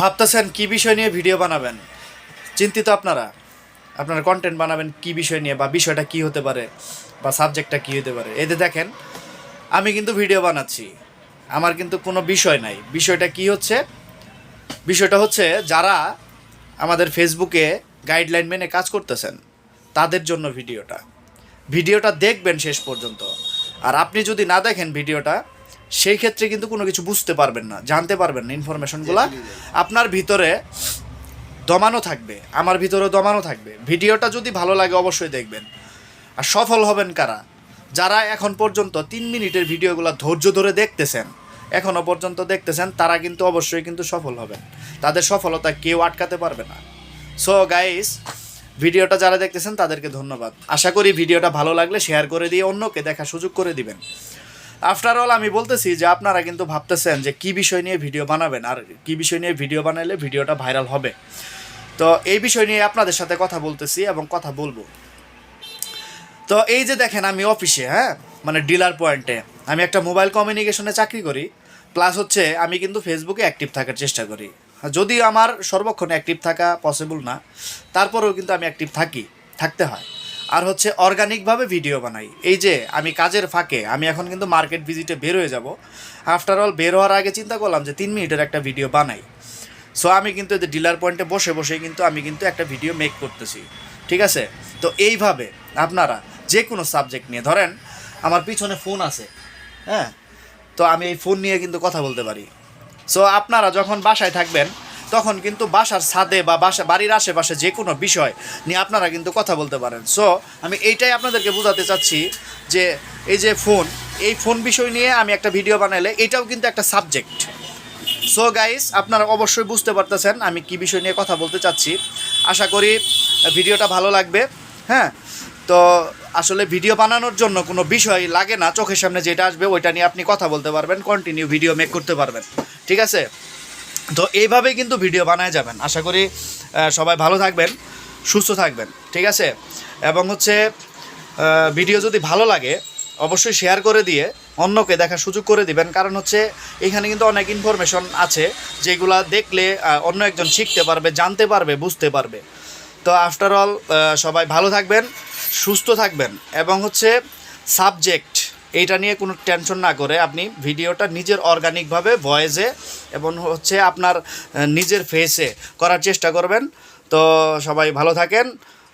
ভাবতেছেন কি বিষয় নিয়ে ভিডিও বানাবেন? চিন্তিত আপনারা? আপনারা কন্টেন্ট বানাবেন কি বিষয় নিয়ে বা বিষয়টা কি হতে পারে বা সাবজেক্টটা কি হতে পারে? এতে দেখেন, আমি কিন্তু ভিডিও বানাচ্ছি। আমার কিন্তু কোনো বিষয় নাই। বিষয়টা কি হচ্ছে? বিষয়টা হচ্ছে যারা আমাদের ফেসবুকে গাইডলাইন মেনে কাজ করতেছেন, তাদের জন্য ভিডিওটা ভিডিওটা দেখবেন শেষ পর্যন্ত। আর আপনি যদি না দেখেন ভিডিওটা সেই ক্ষেত্রে কিন্তু কোনো কিছু বুঝতে পারবেন না, জানতে পারবেন না ইনফরমেশনগুলো আপনার ভিতরে দমানো থাকবে, আমার ভিতরে দমানো থাকবে। ভিডিওটা যদি ভালো লাগে অবশ্যই দেখবেন। আর সফল হবেন কারা? যারা এখন পর্যন্ত তিন মিনিটের ভিডিওগুলো ধৈর্য ধরে দেখতেছেন এখনও পর্যন্ত দেখতেছেন, তারা কিন্তু অবশ্যই কিন্তু সফল হবেন। তাদের সফলতা কেউ আটকাতে পারবে না। সো গাইস ভিডিওটা যারা দেখতেছেন, তাদেরকে ধন্যবাদ। আশা করি ভিডিওটা ভালো লাগলে শেয়ার করে দিয়ে অন্যকে দেখার সুযোগ করে দিবেন। আফটার অল আমি বলতেছি যে আপনারা কিন্তু ভাবতেছেন যে কি বিষয় নিয়ে ভিডিও বানাবেন আর কি বিষয় নিয়ে ভিডিও বানাইলে ভিডিওটা ভাইরাল হবে। তো এই বিষয় নিয়ে আপনাদের সাথে কথা বলতেছি এবং কথা বলব। তো এই যে দেখেন আমি অফিসে হ্যাঁ? মানে ডিলার পয়েন্টে আমি একটা মোবাইল কমিউনিকেশনে চাকরি করি প্লাস হচ্ছে আমি কিন্তু ফেসবুকে অ্যাক্টিভ থাকার চেষ্টা করি। যদিও আমার সর্বক্ষণ অ্যাক্টিভ থাকা পসিবল না, তারপরেও কিন্তু আমি অ্যাক্টিভ থাকি, থাকতে হয়। আর হচ্ছে অর্গানিকভাবে ভিডিও বানাই। এই যে, আমি কাজের ফাঁকে, আমি এখন কিন্তু মার্কেট ভিজিটে বের হয়ে যাব। আফটার অল বের হওয়ার আগে চিন্তা করলাম যে তিন মিনিটের একটা ভিডিও বানাই। সো আমি কিন্তু এই ডিলার পয়েন্টে বসে বসে কিন্তু আমি কিন্তু একটা ভিডিও মেক করতেছি। ঠিক আছে? তো এইভাবে আপনারা যে কোনো সাবজেক্ট নিয়ে, ধরেন আমার পিছনে ফোন আছে হ্যাঁ? তো আমি এই ফোন নিয়ে কিন্তু কথা বলতে পারি। সো আপনারা যখন বাসায় থাকবেন তখন কিন্তু বাসার ছাদে বা বাসা বাড়ির আশেপাশে যে কোনো বিষয় নিয়ে আপনারা কিন্তু কথা বলতে পারেন। সো আমি এইটাই আপনাদেরকে বোঝাতে চাচ্ছি যে এই যে ফোন, এই ফোন বিষয় নিয়ে আমি একটা ভিডিও বানাইলে এটাও কিন্তু একটা সাবজেক্ট। সো গাইস আপনারা অবশ্যই বুঝতে পারতেছেন আমি কি বিষয় নিয়ে কথা বলতে চাচ্ছি। আশা করি ভিডিওটা ভালো লাগবে হ্যাঁ? তো আসলে ভিডিও বানানোর জন্য কোনো বিষয় লাগে না, চোখের সামনে যেটা আসবে ওইটা নিয়ে আপনি কথা বলতে পারবেন কন্টিনিউ ভিডিও মেক করতে পারবেন। ঠিক আছে? তো এইভাবেই কিন্তু ভিডিও বানায় যাবেন। আশা করি সবাই ভালো থাকবেন, সুস্থ থাকবেন, ঠিক আছে? এবং হচ্ছে ভিডিও যদি ভালো লাগে, অবশ্যই শেয়ার করে দিয়ে অন্যকে দেখার সুযোগ করে দিবেন। কারণ হচ্ছে, এখানে কিন্তু অনেক ইনফরমেশন আছে, যেগুলা দেখলে অন্য একজন শিখতে পারবে, জানতে পারবে, বুঝতে পারবে। তো আফটার অল সবাই ভালো থাকবেন, সুস্থ থাকবেন, এবং হচ্ছে সাবজেক্ট এইটা নিয়ে কোনো টেনশন না করে আপনি ভিডিওটা নিজের অর্গানিকভাবে ভয়েসে এবং হচ্ছে আপনার নিজের ফেসে করার চেষ্টা করবেন। তো সবাই ভালো থাকেন।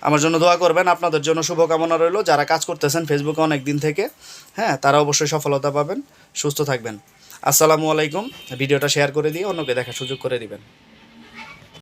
আমার জন্য দোয়া করবেন। আপনাদের জন্য শুভকামনা রইল। যারা কাজ করতেছেন ফেসবুকে অনেক দিন থেকে হ্যাঁ তারা অবশ্যই সফলতা পাবেন। সুস্থ থাকবেন। আসসালামু আলাইকুম। ভিডিওটা শেয়ার করে দিয়ে অন্যকে দেখার সুযোগ করে দিবেন।